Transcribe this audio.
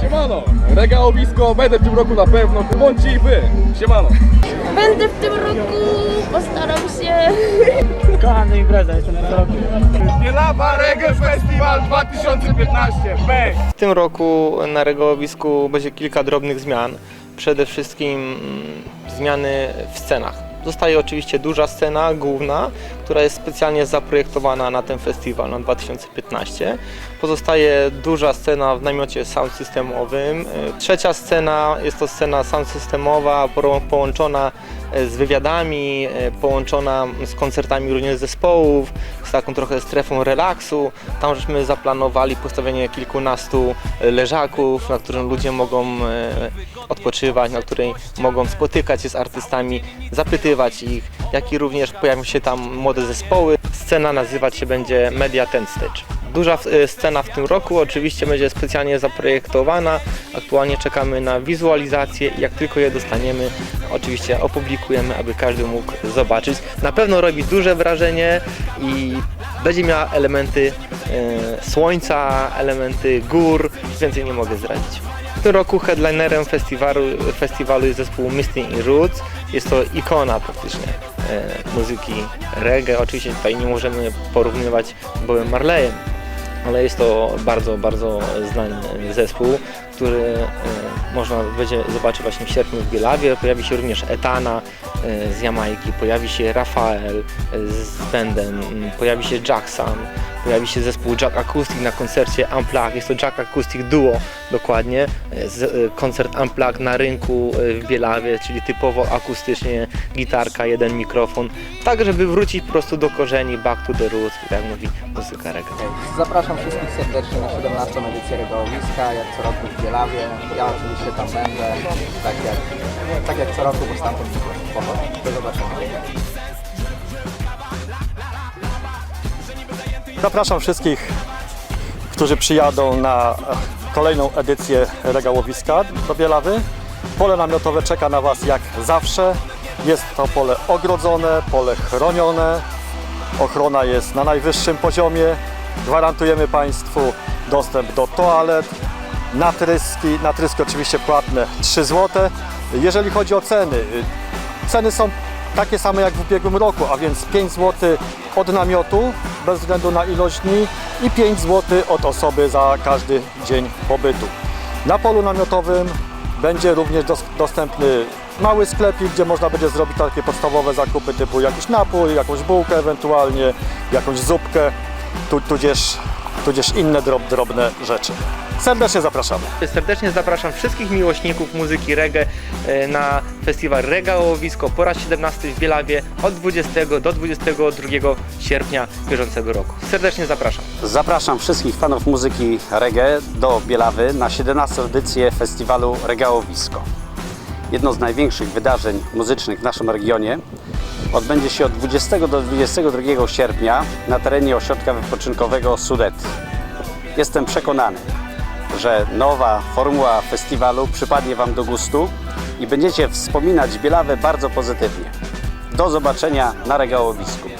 Siemano, regałowisko, będę w tym roku na pewno, bądźcie i wy. Siemano. Będę w tym roku, postaram się. Kocham tę imprezę, jestem co roku. Bielawa Reggae Festival 2015, bang! W tym roku na regołowisku będzie kilka drobnych zmian. Przede wszystkim mm, zmiany w scenach. Zostaje oczywiście duża scena główna, która jest specjalnie zaprojektowana na ten festiwal na 2015. Pozostaje duża scena w namiocie sound systemowym. Y, Trzecia scena jest to scena sound systemowa po- połączona e, z wywiadami, e, połączona z koncertami również zespołów, z taką trochę strefą relaksu. Tam żeśmy zaplanowali postawienie kilkunastu e, leżaków, na którym ludzie mogą e, odpoczywać, na której mogą spotykać się z artystami, zapytywać ich, jak i również pojawią się tam młode zespoły. Scena nazywać się będzie Media Ten Stage. Duża e, scena w tym roku oczywiście będzie specjalnie zaprojektowana. Aktualnie czekamy na wizualizację i jak tylko je dostaniemy, oczywiście opublikujemy, aby każdy mógł zobaczyć. Na pewno robi duże wrażenie i będzie miała elementy e, słońca, elementy gór, więcej nie mogę zdradzić. W tym roku headlinerem festiwalu, festiwalu jest zespół Misty in Roots. Jest to ikona praktycznie e, muzyki reggae. Oczywiście tutaj nie możemy porównywać z Bobem Marleyem, ale jest to bardzo, bardzo znany zespół, który e, można będzie zobaczyć właśnie w sierpniu w Bielawie. Pojawi się również Etana e, z Jamajki, pojawi się Rafael e, z bandem, m, pojawi się Jackson, pojawi się zespół Jack Acoustic na koncercie Unplugged. Jest to Jack Acoustic Duo dokładnie. E, koncert Unplugged na rynku e, w Bielawie, czyli typowo akustycznie, gitarka, jeden mikrofon. Tak, żeby wrócić po prostu do korzeni, back to the roots, jak mówi muzyka reggae. Zapraszam wszystkich serdecznie na 17. edycję Regałowiska, jak co roku w Bielawie. Ja oczywiście tam będę, tak jak, tak jak co roku, bo stamtąd pochodzę. Do zobaczenia. Zapraszam wszystkich, którzy przyjadą na kolejną edycję regałowiska do Bielawy. Pole namiotowe czeka na Was jak zawsze. Jest to pole ogrodzone, pole chronione. Ochrona jest na najwyższym poziomie. Gwarantujemy Państwu dostęp do toalet, natryski, natryski oczywiście płatne 3 zł. Jeżeli chodzi o ceny, ceny są takie same jak w ubiegłym roku, a więc 5 zł od namiotu bez względu na ilość dni i 5 zł od osoby za każdy dzień pobytu. Na polu namiotowym będzie również dos- dostępny mały sklepik, gdzie można będzie zrobić takie podstawowe zakupy typu jakiś napój, jakąś bułkę ewentualnie, jakąś zupkę, tu, tudzież, tudzież inne drob, drobne rzeczy. Serdecznie zapraszamy. Serdecznie zapraszam wszystkich miłośników muzyki reggae e, na festiwal Regałowisko po raz 17 w Bielawie od 20 do 22 sierpnia bieżącego roku. Serdecznie zapraszam. Zapraszam wszystkich fanów muzyki reggae do Bielawy na 17. edycję festiwalu Regałowisko. Jedno z największych wydarzeń muzycznych w naszym regionie odbędzie się od 20 do 22 sierpnia na terenie ośrodka wypoczynkowego Sudet. Jestem przekonany, że nowa formuła festiwalu przypadnie Wam do gustu i będziecie wspominać Bielawę bardzo pozytywnie. Do zobaczenia na Regałowisku.